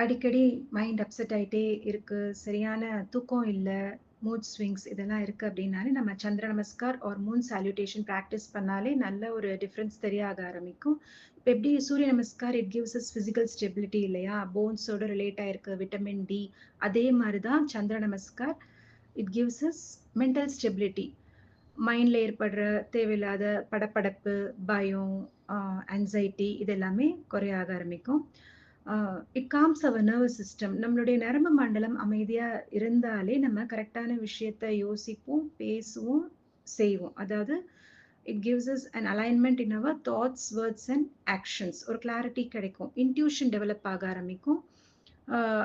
அடிக்கடி mind upset ஆயிட்டே இருக்கு. சரியான தூக்கம் இல்லை மூட் ஸ்விங்ஸ் இதெல்லாம் இருக்கு அப்படின்னாலே நம்ம Chandra Namaskar or moon salutation practice பண்ணாலே நல்ல ஒரு டிஃப்ரென்ஸ் தெரிய ஆக ஆரம்பிக்கும். இப்போ எப்படி Surya Namaskar it gives us physical stability இல்லையா? போன்ஸோட ரிலேட் ஆயிருக்கு விட்டமின் டி. அதே மாதிரி தான் Chandra Namaskar it gives us mental stability. மைண்டில் ஏற்படுற தேவையில்லாத படப்படப்பு பயம், ஆன்சைட்டி இதெல்லாமே குறையாக ஆரம்பிக்கும். It calms our nervous system. நம்மளுடைய நரம்பு மண்டலம் அமைதியாக இருந்தாலே, நம்ம கரெக்டான விஷயத்த யோசிப்போம், பேசுவோம், செய்வோம். அதாவது it gives us an alignment in our thoughts, words and actions. ஒரு கிளாரிட்டி கிடைக்கும். இன்ட்யூஷன் டெவலப் ஆக ஆரம்பிக்கும்.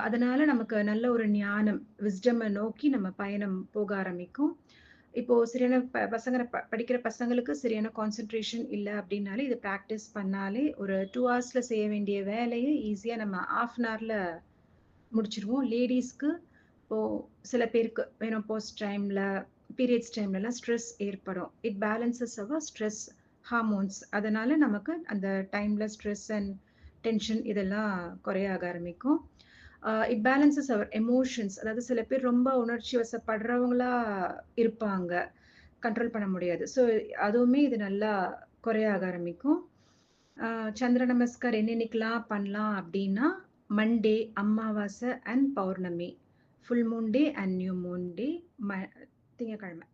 அதனால நமக்கு நல்ல ஒரு ஞானம், விஸ்டமை நோக்கி நம்ம பயணம் போக ஆரம்பிக்கும். இப்போ சரியான ப பசங்க ப படிக்கிற பசங்களுக்கு சரியான கான்சென்ட்ரேஷன் இல்லை அப்படின்னாலே இதை ப்ராக்டிஸ் பண்ணாலே ஒரு டூ ஹவர்ஸில் செய்ய வேண்டிய வேலையை ஈஸியாக நம்ம 1/2 அன் ஹவரில் முடிச்சிருவோம் லேடிஸ்க்கு இப்போ சில பேருக்கு வேணும் போஸ்ட் டைமில் பீரியட்ஸ் டைம்லலாம் ஸ்ட்ரெஸ் ஏற்படும். It balances our stress hormones. அதனால நமக்கு அந்த டைமில் ஸ்ட்ரெஸ் அண்ட் டென்ஷன் இதெல்லாம் குறையாக ஆரம்பிக்கும். It balances our emotions. அதாவது சில பேர் ரொம்ப உணர்ச்சி வசப்படுறவங்களா இருப்பாங்க. கண்ட்ரோல் பண்ண முடியாது. ஸோ அதுவுமே இது நல்லா குறையாக ஆரம்பிக்கும். சந்திர நமஸ்கார் என்னென்னைக்கெலாம் பண்ணலாம் அப்படின்னா மண்டே, அமாவாசை and Pournami. Full moon day and new moon day ம திங்கக்கிழமை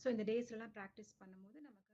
ஸோ இந்த டேஸ்லலாம் ப்ராக்டிஸ் பண்ணும்போது நமக்கு